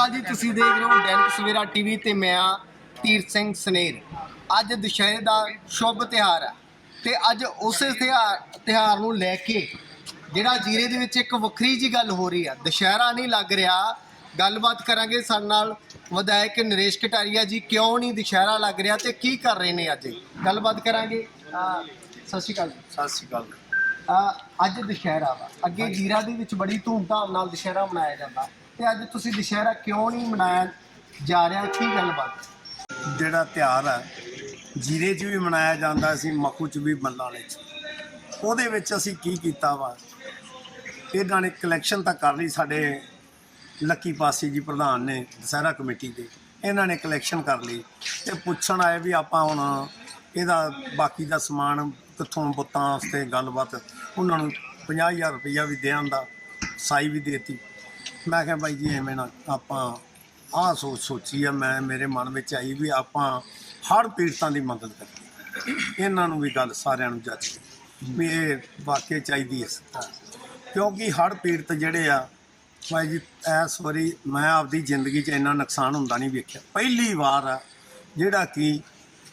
ਅਕਾਲ ਜੀ ਤੁਸੀਂ ਦੇਖ ਰਹੇ ਹੋ ਦੈਨਿਕ ਸਵੇਰਾ ਟੀਵੀ ਤੇ ਮੈਂ ਆ ਤੀਰ ਸਿੰਘ ਸਨੇਰ। ਅੱਜ ਦੁਸ਼ਹਿਰੇ ਦਾ ਸ਼ੁਭ ਤਿਹਾਰ ਹੈ ਤੇ ਅੱਜ ਉਸੇ ਤਿਹਾਰ ਤਿਹਾਰ ਨੂੰ ਲੈ ਕੇ ਜਿਹੜਾ ਜੀਰੇ ਦੇ ਵਿੱਚ ਇੱਕ ਵੱਖਰੀ ਜੀ ਗੱਲ ਹੋ ਰਹੀ ਆ ਦੁਸ਼ਹਿਰਾ ਨਹੀਂ ਲੱਗ ਰਿਹਾ। ਗੱਲਬਾਤ ਕਰਾਂਗੇ ਸਾਡੇ ਨਾਲ ਵਿਧਾਇਕ ਨਰੇਸ਼ ਕਟਾਰੀਆ ਜੀ ਕਿਉਂ ਨਹੀਂ ਦੁਸ਼ਹਿਰਾ ਲੱਗ ਰਿਹਾ ਤੇ ਕੀ ਕਰ ਰਹੇ ਨੇ ਅੱਜ? ਗੱਲਬਾਤ ਕਰਾਂਗੇ। ਅਹ ਸਤਿ ਸ਼੍ਰੀ ਅਕਾਲ ਜੀ। ਸਤਿ ਸ਼੍ਰੀ ਅਕਾਲ। ਅਹ ਅੱਜ ਦੁਸ਼ਹਿਰਾ ਵਾ। ਅੱਗੇ ਜੀਰਾ ਦੇ ਵਿੱਚ ਬੜੀ ਧੂਮਧਾਮ ਨਾਲ ਦੁਸ਼ਹਿਰਾ ਮਨਾਇਆ ਜਾਂਦਾ। ਤੇ ਅੱਜ ਤੁਸੀਂ ਦੁਸ਼ਹਿਰਾ ਕਿਉਂ ਨਹੀਂ ਮਨਾਇਆ ਜਾ ਰਿਹਾ? ਕੀ ਗੱਲਬਾਤ? ਜਿਹੜਾ ਤਿਉਹਾਰ ਹੈ, ਜੀਰੇ 'ਚ ਵੀ ਮਨਾਇਆ ਜਾਂਦਾ ਸੀ ਮੱਖੂ 'ਚ ਵੀ ਮੱਲਾਲੇ 'ਚ ਉਹਦੇ ਵਿੱਚ ਅਸੀਂ ਕੀ ਕੀਤਾ ਵਾ? ਇਹਨਾਂ ਨੇ ਕਲੈਕਸ਼ਨ ਤਾਂ ਕਰ ਲਈ ਸਾਡੇ ਲੱਕੀ ਪਾਸੀ ਜੀ ਪ੍ਰਧਾਨ ਨੇ, ਦੁਸਹਿਰਾ ਕਮੇਟੀ ਦੇ। ਇਹਨਾਂ ਨੇ ਕਲੈਕਸ਼ਨ ਕਰ ਲਈ ਤੇ ਪੁੱਛਣ ਆਏ ਵੀ ਆਪਾਂ ਹੁਣ ਇਹਦਾ ਬਾਕੀ ਦਾ ਸਮਾਨ ਕਿੱਥੋਂ ਬੁੱਤਾਂ ਵਾਸਤੇ ਗੱਲਬਾਤ, ਉਹਨਾਂ ਨੂੰ 50000 ਰੁਪਈਆ ਵੀ ਦੇਣ ਦਾ ਸਾਈ ਵੀ ਦੇਤੀ। ਮੈਂ ਕਿਹਾ ਬਾਈ ਜੀ ਐਵੇਂ ਨਾ ਆਪਾਂ ਆਹ ਸੋਚ ਸੋਚੀ ਆ ਮੈਂ ਮੇਰੇ ਮਨ ਵਿੱਚ ਆਈ ਵੀ ਆਪਾਂ ਹਰ ਪੀੜਤਾਂ ਦੀ ਮਦਦ ਕਰੀਏ। ਇਹਨਾਂ ਨੂੰ ਵੀ ਗੱਲ ਸਾਰਿਆਂ ਨੂੰ ਜੱਜ ਵੀ ਇਹ ਵਾਕਿਆ ਚਾਹੀਦੀ ਹੈ ਸਰਕਾਰ ਕਿਉਂਕਿ ਹੜ ਪੀੜਤ ਜਿਹੜੇ ਆ ਭਾਈ ਜੀ ਇਸ ਵਾਰੀ ਮੈਂ ਆਪਦੀ ਜ਼ਿੰਦਗੀ 'ਚ ਇੰਨਾ ਨੁਕਸਾਨ ਹੁੰਦਾ ਨਹੀਂ ਵੇਖਿਆ। ਪਹਿਲੀ ਵਾਰ ਆ ਜਿਹੜਾ ਕਿ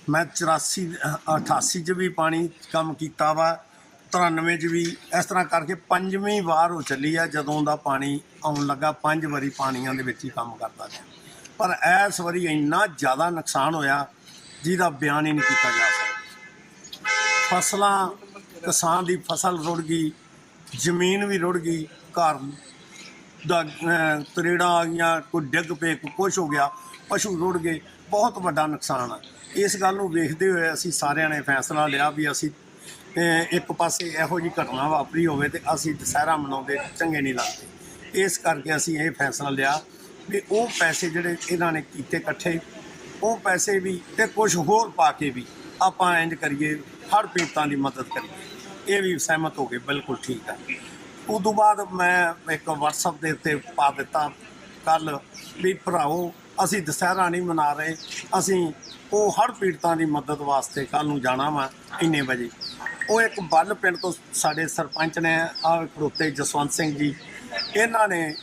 ਮੈਂ 84 ਅ, 88 'ਚ ਵੀ ਪਾਣੀ ਕੰਮ ਕੀਤਾ ਵਾ 93 'ਚ ਵੀ ਇਸ ਤਰ੍ਹਾਂ ਕਰਕੇ ਪੰਜਵੀਂ ਵਾਰ ਉਹ ਚੱਲੀ ਆ ਜਦੋਂ ਦਾ ਪਾਣੀ ਆਉਣ ਲੱਗਾ ਪੰਜ ਵਾਰੀ ਪਾਣੀਆਂ ਦੇ ਵਿੱਚ ਹੀ ਕੰਮ ਕਰਦਾ ਰਿਹਾ। ਪਰ ਇਸ ਵਾਰੀ ਇੰਨਾ ਜ਼ਿਆਦਾ ਨੁਕਸਾਨ ਹੋਇਆ ਜਿਹਦਾ ਬਿਆਨ ਹੀ ਨਹੀਂ ਕੀਤਾ ਜਾ ਸਕਦਾ। ਫਸਲਾਂ ਕਿਸਾਨ ਦੀ ਫਸਲ ਰੁੜ ਗਈ ਜ਼ਮੀਨ ਵੀ ਰੁੜ ਗਈ ਘਰ ਦਾ ਅਹ, ਤਰੇੜਾਂ ਆ ਗਈਆਂ ਕੋਈ ਡਿੱਗ ਪਏ ਕੋਈ ਕੁਛ ਹੋ ਗਿਆ ਪਸ਼ੂ ਰੁੜ ਗਏ ਬਹੁਤ ਵੱਡਾ ਨੁਕਸਾਨ ਆ। ਇਸ ਗੱਲ ਨੂੰ ਵੇਖਦੇ ਹੋਏ ਅਸੀਂ ਸਾਰਿਆਂ ਨੇ ਫੈਸਲਾ ਲਿਆ ਵੀ ਅਸੀਂ ਅਹ, ਇੱਕ ਪਾਸੇ ਇਹੋ ਜੀ ਘਟਨਾ ਵਾਪਰੀ ਹੋਵੇ ਤੇ ਅਸੀਂ ਦੁਸਹਿਰਾ ਮਨਾਉਂਦੇ ਚੰਗੇ ਨਹੀਂ ਲੱਗਦੇ। ਇਸ ਕਰਕੇ ਅਸੀਂ ਇਹ ਫੈਸਲਾ ਲਿਆ ਵੀ ਉਹ ਪੈਸੇ ਜਿਹੜੇ ਇਹਨਾਂ ਨੇ ਕੀਤੇ ਇਕੱਠੇ ਉਹ ਪੈਸੇ ਵੀ ਤੇ ਕੁਝ ਹੋਰ ਪਾ ਕੇ ਵੀ ਆਪਾਂ ਇੰਜ ਕਰੀਏ ਹਰ ਪੀੜਤਾਂ ਦੀ ਮਦਦ ਕਰੀਏ। ਇਹ ਵੀ ਸਹਿਮਤ ਹੋ ਗਏ ਬਿਲਕੁਲ ਠੀਕ ਹੈ। ਤੋਂ ਬਾਅਦ ਮੈਂ ਇੱਕ WhatsApp ਦੇ ਉੱਤੇ ਪਾ ਦਿੱਤਾ ਕੱਲ ਵੀ ਭਰਾਓ ਅਸੀਂ ਦੁਸਹਿਰਾ ਨਹੀਂ ਮਨਾ ਰਹੇ ਅਸੀਂ ਉਹ ਹਰ ਪੀੜਤਾਂ ਦੀ ਮਦਦ ਵਾਸਤੇ ਕੱਲ ਨੂੰ ਜਾਣਾ ਵਾ ਇੰਨੇ ਵਜੇ। ਉਹ ਇੱਕ ਬੱਲ ਪਿੰਡ ਤੋਂ ਸਾਡੇ ਸਰਪੰਚ ਨੇ ਆ ਖੜੋਤੇ ਜਸਵੰਤ ਸਿੰਘ ਜੀ, ਇਹਨਾਂ ਨੇ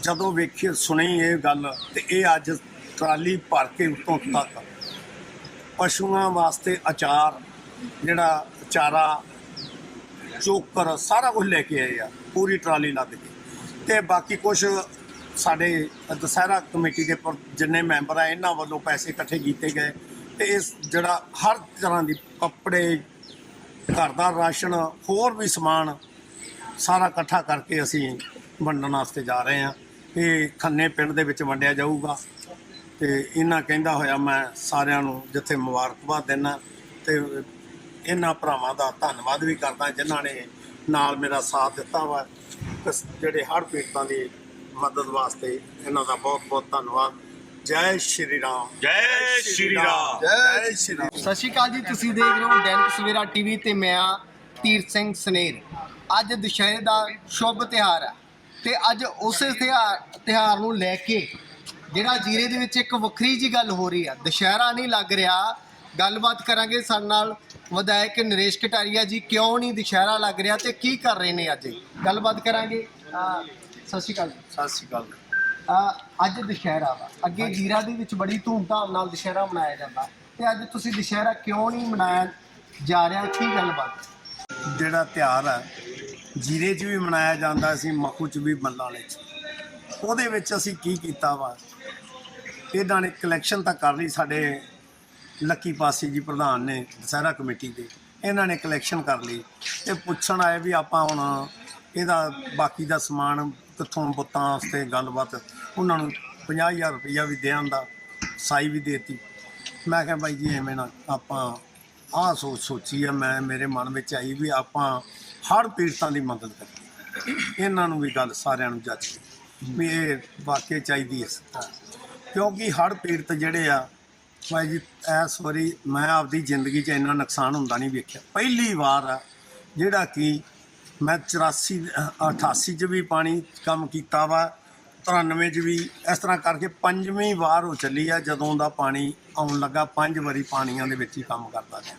ਜਦੋਂ ਵੇਖੀ, ਸੁਣੀ ਇਹ ਗੱਲ ਤੇ ਇਹ ਅੱਜ ਟਰਾਲੀ ਭਰ ਕੇ ਉੱਤੋਂ ਤੱਕ ਪਸ਼ੂਆਂ ਵਾਸਤੇ ਅਚਾਰ, ਜਿਹੜਾ ਚਾਰਾ, ਚੋਕਰ ਸਾਰਾ ਕੁਝ ਲੈ ਕੇ ਆਏ ਆ, ਪੂਰੀ ਟਰਾਲੀ ਲੱਦ ਕੇ। ਤੇ ਬਾਕੀ ਕੁਝ ਸਾਡੇ ਦੁਸਹਿਰਾ ਕਮੇਟੀ ਦੇ ਜਿੰਨੇ ਮੈਂਬਰ ਆ, ਇਹਨਾਂ ਵੱਲੋਂ ਪੈਸੇ ਇਕੱਠੇ ਕੀਤੇ ਗਏ ਤੇ ਇਸ ਜਿਹੜਾ ਹਰ ਤਰ੍ਹਾਂ ਦੀ ਕੱਪੜੇ ਘਰ ਦਾ ਰਾਸ਼ਨ, ਹੋਰ ਵੀ ਸਮਾਨ ਸਾਰਾ ਇਕੱਠਾ ਕਰਕੇ ਅਸੀਂ ਵੰਡਣ ਵਾਸਤੇ ਜਾ ਰਹੇ ਹਾਂ। ਇਹ ਖੰਨੇ ਪਿੰਡ ਦੇ ਵਿੱਚ ਵੰਡਿਆ ਜਾਊਗਾ। ਤੇ ਇਹਨਾਂ ਕਹਿੰਦਾ ਹੋਇਆ, ਮੈਂ ਸਾਰਿਆਂ ਨੂੰ ਜਿੱਥੇ ਮੁਬਾਰਕਬਾਦ ਦਿੰਦਾ ਤੇ ਇਹਨਾਂ ਭਰਾਵਾਂ ਦਾ ਧੰਨਵਾਦ ਵੀ ਕਰਦਾ ਜਿਨ੍ਹਾਂ ਨੇ ਨਾਲ ਮੇਰਾ ਸਾਥ ਦਿੱਤਾ ਵਾ। ਕਿਸ- ਜਿਹੜੇ ਹੜ੍ਹ ਪੀੜਤਾਂ ਦੀ ਮਦਦ ਵਾਸਤੇ ਇਹਨਾਂ ਦਾ ਬਹੁਤ ਬਹੁਤ ਧੰਨਵਾਦ। ਜੈ ਸ਼੍ਰੀ ਰਾਮ। ਜੈ ਸ਼੍ਰੀ ਰਾਮ। ਜੈ ਸ਼੍ਰੀ ਰਾਮ। ਸਤਿ ਸ਼੍ਰੀ ਅਕਾਲ ਜੀ ਤੁਸੀਂ ਦੇਖ ਰਹੇ ਹੋ ਦੈਨਿਕ ਸਵੇਰਾ ਟੀਵੀ ਤੇ ਮੈਂ ਆ ਤੀਰ ਸਿੰਘ ਸਨੇਰ। ਅੱਜ ਦੁਸ਼ਹਿਰੇ ਦਾ ਸ਼ੁਭ ਤਿਹਾਰ ਹੈ ਤੇ ਅੱਜ ਉਸੇ ਤਿਹਾਰ ਤਿਹਾਰ ਨੂੰ ਲੈ ਕੇ ਜਿਹੜਾ ਜੀਰੇ ਦੇ ਵਿੱਚ ਇੱਕ ਵੱਖਰੀ ਜੀ ਗੱਲ ਹੋ ਰਹੀ ਆ ਦੁਸ਼ਹਿਰਾ ਨਹੀਂ ਲੱਗ ਰਿਹਾ। ਗੱਲਬਾਤ ਕਰਾਂਗੇ ਸਾਡੇ ਨਾਲ ਵਿਧਾਇਕ ਨਰੇਸ਼ ਕਟਾਰੀਆ ਜੀ ਕਿਉਂ ਨਹੀਂ ਦੁਸ਼ਹਿਰਾ ਲੱਗ ਰਿਹਾ ਤੇ ਕੀ ਕਰ ਰਹੇ ਨੇ ਅੱਜ? ਗੱਲਬਾਤ ਕਰਾਂਗੇ। ਸਤਿ ਸ਼੍ਰੀ ਅਕਾਲ ਜੀ। ਸਤਿ ਸ਼੍ਰੀ ਅਕਾਲ। ਅੱਜ ਦੁਸ਼ਹਿਰਾ ਵਾ। ਅੱਗੇ ਜੀਰਾ ਦੇ ਵਿੱਚ ਬੜੀ ਧੂਮਧਾਮ ਨਾਲ ਦੁਸ਼ਹਿਰਾ ਮਨਾਇਆ ਜਾਂਦਾ। ਤੇ ਅੱਜ ਤੁਸੀਂ ਦੁਸ਼ਹਿਰਾ ਕਿਉਂ ਨਹੀਂ ਮਨਾਇਆ ਜਾ ਰਿਹਾ? ਕੀ ਗੱਲਬਾਤ? ਜਿਹੜਾ ਤਿਉਹਾਰ ਹੈ ਜੀਰੇ 'ਚ ਵੀ ਮਨਾਇਆ ਜਾਂਦਾ ਸੀ ਮੱਖੂ 'ਚ ਵੀ ਮੱਲਾਲੇ 'ਚ। ਉਹਦੇ ਵਿੱਚ ਅਸੀਂ ਕੀ ਕੀਤਾ ਵਾ? ਇਹਨਾਂ ਨੇ ਕਲੈਕਸ਼ਨ ਤਾਂ ਕਰ ਲਈ ਸਾਡੇ ਲੱਕੀ ਪਾਸੀ ਜੀ ਪ੍ਰਧਾਨ ਨੇ ਦਸਹਿਰਾ ਕਮੇਟੀ ਦੇ। ਇਹਨਾਂ ਨੇ ਕਲੈਕਸ਼ਨ ਕਰ ਲਈ। ਤੇ ਪੁੱਛਣ ਆਏ ਵੀ ਆਪਾਂ ਹੁਣ ਇਹਦਾ ਬਾਕੀ ਦਾ ਸਮਾਨ ਕਿੱਥੋਂ ਬੁੱਤਾਂ ਵਾਸਤੇ ਗੱਲਬਾਤ, ਉਹਨਾਂ ਨੂੰ 50000 ਰੁਪਈਆ ਵੀ ਦੇਣ ਦਾ ਸਾਈ ਵੀ ਦੇਤੀ। ਮੈਂ ਕਿਹਾ ਬਾਈ ਜੀ, ਐਵੇਂ ਨਾ ਆਪਾਂ ਆਹ ਸੋਚ ਸੋਚੀ ਆ, ਮੈਂ ਮੇਰੇ ਮਨ ਵਿੱਚ ਆਈ ਵੀ ਆਪਾਂ ਹਰ ਪੀੜਤਾਂ ਦੀ ਮਦਦ ਕਰੀਏ। ਇਹਨਾਂ ਨੂੰ ਵੀ ਗੱਲ ਸਾਰਿਆਂ ਨੂੰ ਜੱਜ ਵੀ ਇਹ ਵਾਕਿਆ ਚਾਹੀਦੀ ਹੈ ਸਰਕਾਰ ਕਿਉਂਕਿ ਹਰ ਪੀੜਤ ਜਿਹੜੇ ਆ ਭਾਈ ਜੀ, ਇਸ ਵਾਰੀ ਮੈਂ ਆਪਦੀ ਜ਼ਿੰਦਗੀ 'ਚ ਇੰਨਾ ਨੁਕਸਾਨ ਹੁੰਦਾ ਨਹੀਂ ਵੇਖਿਆ। ਪਹਿਲੀ ਵਾਰ ਆ ਜਿਹੜਾ ਕਿ ਮੈਂ 84 ਅ, 88 'ਚ ਵੀ ਪਾਣੀ ਕੰਮ ਕੀਤਾ ਵਾ 93 'ਚ ਵੀ ਇਸ ਤਰ੍ਹਾਂ ਕਰਕੇ ਪੰਜਵੀਂ ਵਾਰ ਉਹ ਚੱਲੀ ਆ ਜਦੋਂ ਦਾ ਪਾਣੀ ਆਉਣ ਲੱਗਾ ਪੰਜ ਵਾਰੀ ਪਾਣੀਆਂ ਦੇ ਵਿੱਚ ਹੀ ਕੰਮ ਕਰਦਾ ਰਿਹਾ।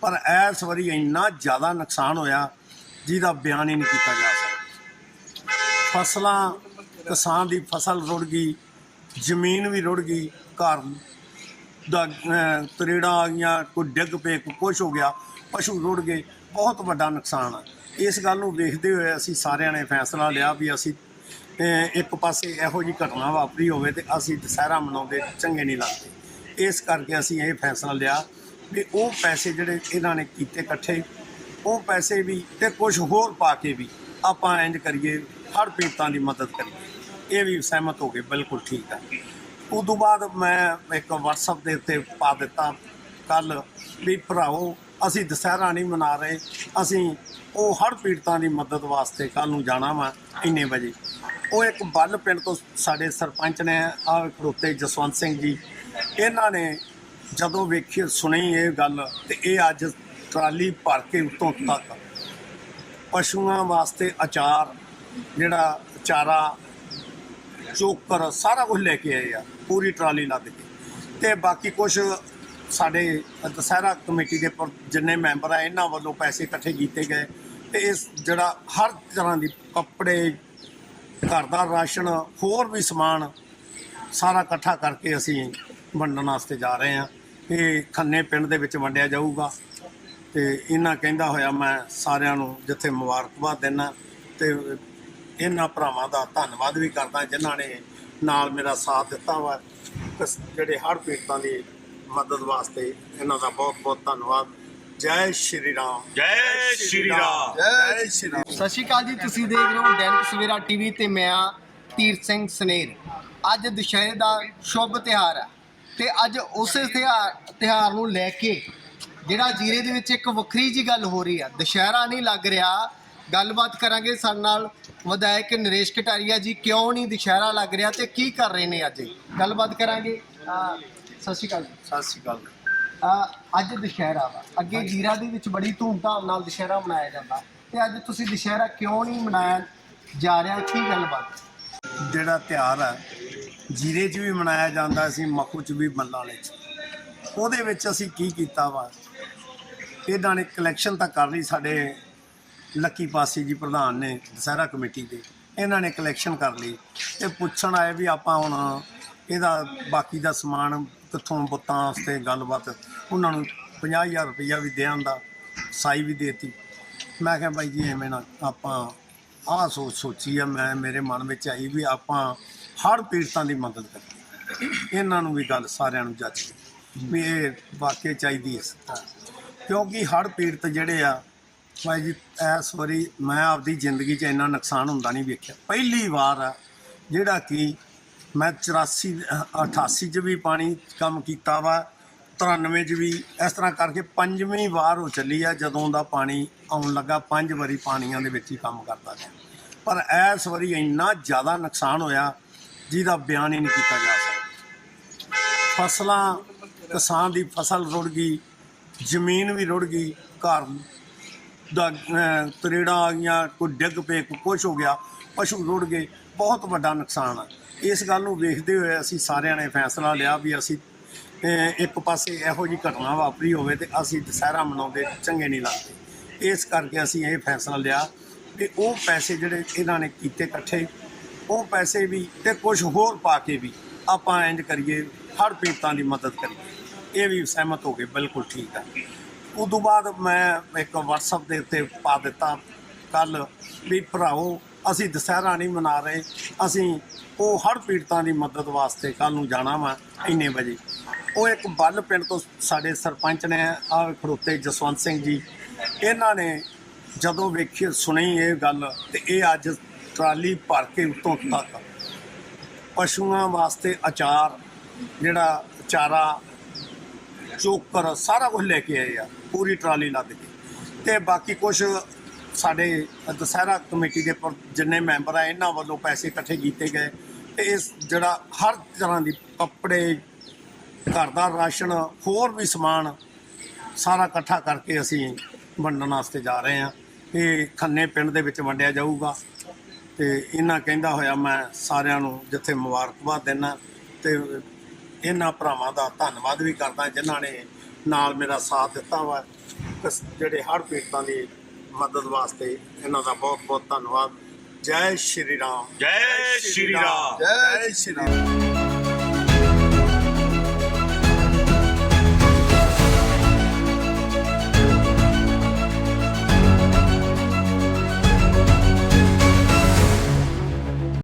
ਪਰ ਇਸ ਵਾਰੀ ਇੰਨਾ ਜ਼ਿਆਦਾ ਨੁਕਸਾਨ ਹੋਇਆ ਜਿਹਦਾ ਬਿਆਨ ਹੀ ਨਹੀਂ ਕੀਤਾ ਜਾ ਸਕਦਾ। ਫਸਲਾਂ ਕਿਸਾਨ ਦੀ ਫਸਲ ਰੁੜ ਗਈ ਜ਼ਮੀਨ ਵੀ ਰੁੜ ਗਈ ਘਰ ਦਾ ਅਹ, ਆ ਗਈਆਂ ਕੋਈ ਡਿੱਗ ਪਏ ਕੋਈ ਕੁਛ ਹੋ ਗਿਆ ਪਸ਼ੂ ਰੁੜ ਗਏ ਬਹੁਤ ਵੱਡਾ ਨੁਕਸਾਨ ਆ। ਇਸ ਗੱਲ ਨੂੰ ਵੇਖਦੇ ਹੋਏ ਅਸੀਂ ਸਾਰਿਆਂ ਨੇ ਫੈਸਲਾ ਲਿਆ ਵੀ ਅਸੀਂ ਇੱਕ ਪਾਸੇ ਇਹੋ ਜੀ ਘਟਨਾ ਵਾਪਰੀ ਹੋਵੇ ਤੇ ਅਸੀਂ ਦੁਸਹਿਰਾ ਮਨਾਉਂਦੇ ਚੰਗੇ ਨਹੀਂ ਲੱਗਦੇ। ਇਸ ਕਰਕੇ ਅਸੀਂ ਇਹ ਫੈਸਲਾ ਲਿਆ ਵੀ ਉਹ ਪੈਸੇ ਜਿਹੜੇ ਇਹਨਾਂ ਨੇ ਕੀਤੇ ਇਕੱਠੇ, ਉਹ ਪੈਸੇ ਵੀ ਤੇ ਕੁਝ ਹੋਰ ਪਾ ਕੇ ਵੀ ਆਪਾਂ ਇੰਜ ਕਰੀਏ, ਹਰ ਪੀੜਤਾਂ ਦੀ ਮਦਦ ਕਰੀਏ। ਇਹ ਵੀ ਸਹਿਮਤ ਹੋ ਗਏ ਬਿਲਕੁਲ ਠੀਕ ਹੈ ਤੋਂ ਬਾਅਦ ਮੈਂ ਇੱਕ WhatsApp ਦੇ ਉੱਤੇ ਪਾ ਦਿੱਤਾ ਕੱਲ ਵੀ ਭਰਾਓ ਅਸੀਂ ਦੁਸਹਿਰਾ ਨਹੀਂ ਮਨਾ ਰਹੇ, ਅਸੀਂ ਉਹ ਹਰ ਪੀੜਤਾਂ ਦੀ ਮਦਦ ਵਾਸਤੇ ਕੱਲ ਨੂੰ ਜਾਣਾ ਵਾ ਇੰਨੇ ਵਜੇ। ਉਹ ਇੱਕ ਬੱਲ ਪਿੰਡ ਤੋਂ ਸਾਡੇ ਸਰਪੰਚ ਨੇ, ਆ ਖੜੋਤੇ ਜਸਵੰਤ ਸਿੰਘ ਜੀ, ਇਹਨਾਂ ਨੇ ਜਦੋਂ ਵੇਖੀ, ਸੁਣੀ ਇਹ ਗੱਲ ਤੇ ਇਹ ਅੱਜ ਟਰਾਲੀ ਭਰ ਕੇ ਉੱਤੋਂ ਤੱਕ। ਪਸ਼ੂਆਂ ਵਾਸਤੇ ਅਚਾਰ, ਜਿਹੜਾ ਚਾਰਾ, ਚੋਕਰ, ਸਾਰਾ ਕੁਝ ਲੈ ਕੇ ਆਏ ਆ, ਪੂਰੀ ਟਰਾਲੀ ਲੱਦ ਕੇ। ਤੇ ਬਾਕੀ ਕੁਝ ਸਾਡੇ ਦੁਸਹਿਰਾ ਕਮੇਟੀ ਦੇ ਪਰ ਜਿੰਨੇ ਮੈਂਬਰ ਆ, ਇਹਨਾਂ ਵੱਲੋਂ ਪੈਸੇ ਇਕੱਠੇ ਕੀਤੇ ਗਏ। ਤੇ ਇਸ ਜਿਹੜਾ ਹਰ ਤਰ੍ਹਾਂ ਦੀ ਕੱਪੜੇ, ਘਰ ਦਾ ਰਾਸ਼ਨ, ਹੋਰ ਵੀ ਸਮਾਨ ਸਾਰਾ ਇਕੱਠਾ ਕਰਕੇ ਅਸੀਂ ਵੰਡਣ ਵਾਸਤੇ ਜਾ ਰਹੇ ਹਾਂ। ਇਹ ਖੰਨੇ ਪਿੰਡ ਦੇ ਵਿੱਚ ਵੰਡਿਆ ਜਾਊਗਾ। ਤੇ ਇਹਨਾਂ ਕਹਿੰਦਾ ਹੋਇਆ, ਮੈਂ ਸਾਰਿਆਂ ਨੂੰ ਜਿੱਥੇ ਮੁਬਾਰਕਬਾਦ ਦਿੰਦਾ ਤੇ ਇਹਨਾਂ ਭਰਾਵਾਂ ਦਾ ਧੰਨਵਾਦ ਵੀ ਕਰਦਾ ਜਿਨ੍ਹਾਂ ਨੇ ਨਾਲ ਮੇਰਾ ਸਾਥ ਦਿੱਤਾ ਵਾ। ਕਿਸ- ਜਿਹੜੇ ਹੜ੍ਹ ਪੀੜਤਾਂ ਦੀ ਮਦਦ ਵਾਸਤੇ ਇਹਨਾਂ ਦਾ ਬਹੁਤ ਬਹੁਤ ਧੰਨਵਾਦ। ਜੈ ਸ਼੍ਰੀ ਰਾਮ। ਜੈ ਸ਼੍ਰੀ ਰਾਮ। ਜੈ ਸ਼੍ਰੀ ਰਾਮ। ਸਤਿ ਸ਼੍ਰੀ ਅਕਾਲ ਜੀ ਤੁਸੀਂ ਦੇਖ ਰਹੇ ਹੋ ਦੈਨਿਕ ਸਵੇਰਾ ਟੀਵੀ ਤੇ ਮੈਂ ਆ ਤੀਰਥ ਸਿੰਘ ਸਨੇਰ। ਅੱਜ ਦੁਸ਼ਹਿਰੇ ਦਾ ਸ਼ੁਭ ਤਿਹਾਰ ਹੈ ਤੇ ਅੱਜ ਉਸੇ ਤਿਹਾਰ ਤਿਹਾਰ ਨੂੰ ਲੈ ਕੇ ਜਿਹੜਾ ਜੀਰੇ ਦੇ ਵਿੱਚ ਇੱਕ ਵੱਖਰੀ ਜੀ ਗੱਲ ਹੋ ਰਹੀ ਆ ਦੁਸ਼ਹਿਰਾ ਨਹੀਂ ਲੱਗ ਰਿਹਾ। ਗੱਲਬਾਤ ਕਰਾਂਗੇ ਸਾਡੇ ਨਾਲ ਵਿਧਾਇਕ ਨਰੇਸ਼ ਕਟਾਰੀਆ ਜੀ ਕਿਉਂ ਨਹੀਂ ਦੁਸ਼ਹਿਰਾ ਲੱਗ ਰਿਹਾ ਤੇ ਕੀ ਕਰ ਰਹੇ ਨੇ ਅੱਜ? ਗੱਲਬਾਤ ਕਰਾਂਗੇ। ਸਤਿ ਸ਼੍ਰੀ ਅਕਾਲ ਸਤਿ ਸ਼੍ਰੀ ਅਕਾਲ। ਅਹ ਅੱਜ ਦੁਸ਼ਹਿਰਾ ਵਾ। ਅੱਗੇ ਜੀਰਾ ਦੇ ਵਿੱਚ ਬੜੀ ਧੂਮਧਾਮ ਨਾਲ ਦੁਸ਼ਹਿਰਾ ਮਨਾਇਆ ਜਾਂਦਾ। ਤੇ ਅੱਜ ਤੁਸੀਂ ਦੁਸ਼ਹਿਰਾ ਕਿਉਂ ਨਹੀਂ ਮਨਾਇਆ ਜਾ ਰਿਹਾ? ਕੀ ਗੱਲਬਾਤ? ਜਿਹੜਾ ਤਿਉਹਾਰ ਹੈ ਜੀਰੇ 'ਚ ਵੀ ਮਨਾਇਆ ਜਾਂਦਾ ਸੀ ਮਖੂ 'ਚ ਵੀ ਮੱਲਾਂ ਵਾਲੇ 'ਚ ਉਹਦੇ ਵਿੱਚ ਅਸੀਂ ਕੀ ਕੀਤਾ ਵਾ? ਇਹਨਾਂ ਨੇ ਕਲੈਕਸ਼ਨ ਤਾਂ ਕਰ ਲਈ ਸਾਡੇ ਲੱਕੀ ਪਾਸੀ ਜੀ ਪ੍ਰਧਾਨ ਨੇ ਦੁਸਹਿਰਾ ਕਮੇਟੀ ਦੇ। ਇਹਨਾਂ ਨੇ ਕਲੈਕਸ਼ਨ ਕਰ ਲਈ। ਤੇ ਪੁੱਛਣ ਆਏ ਵੀ ਆਪਾਂ ਹੁਣ ਇਹਦਾ ਬਾਕੀ ਦਾ ਸਮਾਨ ਕਿੱਥੋਂ ਬੁੱਤਾਂ ਵਾਸਤੇ ਗੱਲਬਾਤ, ਉਹਨਾਂ ਨੂੰ 50000 ਰੁਪਈਆ ਵੀ ਦੇਣ ਦਾ ਸਾਈ ਵੀ ਦੇਤੀ। ਮੈਂ ਕਿਹਾ ਬਾਈ ਜੀ ਐਵੇਂ ਨਾ ਆਪਾਂ ਆਹ ਸੋਚ ਸੋਚੀ ਆ, ਮੈਂ ਮੇਰੇ ਮਨ ਵਿੱਚ ਆਈ ਵੀ ਆਪਾਂ ਹਰ ਪੀੜਤਾਂ ਦੀ ਮਦਦ ਕਰੀਏ। ਇਹਨਾਂ ਨੂੰ ਵੀ ਗੱਲ ਸਾਰਿਆਂ ਨੂੰ ਜੱਜ ਵੀ ਇਹ ਵਾਕਿਆ ਚਾਹੀਦੀ ਹੈ ਸਰਕਾਰ ਕਿਉਂਕਿ ਹਰ ਪੀੜਤ ਜਿਹੜੇ ਆ ਭਾਈ ਜੀ ਇਸ ਵਾਰੀ ਮੈਂ ਆਪਦੀ ਜ਼ਿੰਦਗੀ 'ਚ ਇੰਨਾ ਨੁਕਸਾਨ ਹੁੰਦਾ ਨਹੀਂ ਵੇਖਿਆ। ਪਹਿਲੀ ਵਾਰ ਆ ਜਿਹੜਾ ਕਿ ਮੈਂ 84 ਅਹ 88 'ਚ ਵੀ ਪਾਣੀ ਕੰਮ ਕੀਤਾ ਵਾ 93 'ਚ ਵੀ ਇਸ ਤਰ੍ਹਾਂ ਕਰਕੇ ਪੰਜਵੀਂ ਵਾਰ ਹੋ ਚੱਲੀ ਆ ਜਦੋਂ ਦਾ ਪਾਣੀ ਆਉਣ ਲੱਗਾ ਪੰਜ ਵਾਰੀ ਪਾਣੀਆਂ ਦੇ ਵਿੱਚ ਹੀ ਕੰਮ ਕਰਦਾ ਰਿਹਾ। ਪਰ ਇਸ ਵਾਰੀ ਇੰਨਾ ਜ਼ਿਆਦਾ ਨੁਕਸਾਨ ਹੋਇਆ ਜਿਹਦਾ ਬਿਆਨ ਹੀ ਨਹੀਂ ਕੀਤਾ ਜਾ ਸਕਦਾ। ਫਸਲਾਂ ਕਿਸਾਨ ਦੀ ਫਸਲ ਰੁੜ ਗਈ ਜ਼ਮੀਨ ਵੀ ਰੁੜ ਗਈ ਘਰ ਦਾ ਅਹ, ਤਰੇੜਾਂ ਆ ਗਈਆਂ ਕੋਈ ਡਿੱਗ ਪਏ ਕੋਈ ਕੁਛ ਹੋ ਗਿਆ ਪਸ਼ੂ ਰੁੜ ਗਏ ਬਹੁਤ ਵੱਡਾ ਨੁਕਸਾਨ ਆ। ਇਸ ਗੱਲ ਨੂੰ ਵੇਖਦੇ ਹੋਏ ਅਸੀਂ ਸਾਰਿਆਂ ਨੇ ਫੈਸਲਾ ਲਿਆ ਵੀ ਅਸੀਂ ਇੱਕ ਪਾਸੇ ਇਹੋ ਜੀ ਘਟਨਾ ਵਾਪਰੀ ਹੋਵੇ ਤੇ ਅਸੀਂ ਦੁਸਹਿਰਾ ਮਨਾਉਂਦੇ ਚੰਗੇ ਨਹੀਂ ਲੱਗਦੇ। ਇਸ ਕਰਕੇ ਅਸੀਂ ਇਹ ਫੈਸਲਾ ਲਿਆ ਕਿ ਉਹ ਪੈਸੇ ਜਿਹੜੇ ਇਹਨਾਂ ਨੇ ਕੀਤੇ ਇਕੱਠੇ, ਉਹ ਪੈਸੇ ਵੀ ਤੇ ਕੁਝ ਹੋਰ ਪਾ ਕੇ ਵੀ ਆਪਾਂ ਇੰਜ ਕਰੀਏ, ਹਰ ਪੀੜਤਾਂ ਦੀ ਮਦਦ ਕਰੀਏ। ਇਹ ਵੀ ਸਹਿਮਤ ਹੋ ਗਏ ਬਿਲਕੁਲ ਠੀਕ ਹੈ ਤੋਂ ਬਾਅਦ ਮੈਂ ਇੱਕ WhatsApp ਦੇ ਉੱਤੇ ਪਾ ਦਿੱਤਾ ਕੱਲ ਵੀ ਭਰਾਓ ਅਸੀਂ ਦੁਸਹਿਰਾ ਨਹੀਂ ਮਨਾ ਰਹੇ, ਅਸੀਂ ਉਹ ਹਰ ਪੀੜਤਾਂ ਦੀ ਮਦਦ ਵਾਸਤੇ ਕੱਲ ਨੂੰ ਜਾਣਾ ਵਾ ਇੰਨੇ ਵਜੇ। ਉਹ ਇੱਕ ਬੱਲ ਪਿੰਡ ਤੋਂ ਸਾਡੇ ਸਰਪੰਚ ਨੇ ਆ ਖੜੋਤੇ ਜਸਵੰਤ ਸਿੰਘ ਜੀ, ਇਹਨਾਂ ਨੇ ਜਦੋਂ ਵੇਖੀ, ਸੁਣੀ ਇਹ ਗੱਲ ਤੇ ਇਹ ਅੱਜ ਟਰਾਲੀ ਭਰ ਕੇ ਉੱਤੋਂ ਤੱਕ ਪਸ਼ੂਆਂ ਵਾਸਤੇ ਅਚਾਰ, ਜਿਹੜਾ ਚਾਰਾ, ਚੋਕਰ ਸਾਰਾ ਕੁਝ ਲੈ ਕੇ ਆਏ ਆ, ਪੂਰੀ ਟਰਾਲੀ ਲੱਦ ਕੇ। ਤੇ ਬਾਕੀ ਕੁਝ ਸਾਡੇ ਦੁਸਹਿਰਾ ਕਮੇਟੀ ਦੇ ਪਰ ਜਿੰਨੇ ਮੈਂਬਰ ਆ, ਇਹਨਾਂ ਵੱਲੋਂ ਪੈਸੇ ਇਕੱਠੇ ਕੀਤੇ ਗਏ। ਤੇ ਇਸ ਜਿਹੜਾ ਹਰ ਤਰ੍ਹਾਂ ਦੀ ਕੱਪੜੇ, ਘਰ ਦਾ ਰਾਸ਼ਨ, ਹੋਰ ਵੀ ਸਮਾਨ ਸਾਰਾ ਇਕੱਠਾ ਕਰਕੇ ਅਸੀਂ ਵੰਡਣ ਵਾਸਤੇ ਜਾ ਰਹੇ ਹਾਂ। ਇਹ ਖੰਨੇ ਪਿੰਡ ਦੇ ਵਿੱਚ ਵੰਡਿਆ ਜਾਊਗਾ। ਤੇ ਇਹਨਾਂ ਕਹਿੰਦਾ ਹੋਇਆ, ਮੈਂ ਸਾਰਿਆਂ ਨੂੰ ਜਿੱਥੇ ਮੁਬਾਰਕਬਾਦ ਦਿੰਦਾ ਤੇ ਇਹਨਾਂ ਭਰਾਵਾਂ ਦਾ ਧੰਨਵਾਦ ਵੀ ਕਰਦਾ ਜਿਨ੍ਹਾਂ ਨੇ ਨਾਲ ਮੇਰਾ ਸਾਥ ਦਿੱਤਾ ਵਾ। ਕਿਸ- ਜਿਹੜੇ ਹਰ ਪੀੜਤਾਂ ਦੀ ਮਦਦ ਵਾਸਤੇ ਇਹਨਾਂ ਦਾ ਬਹੁਤ ਬਹੁਤ ਧੰਨਵਾਦ। ਜੈ ਸ਼੍ਰੀ ਰਾਮ। ਜੈ ਸ਼੍ਰੀ ਰਾਮ। ਜੈ ਸ਼੍ਰੀ ਰਾਮ।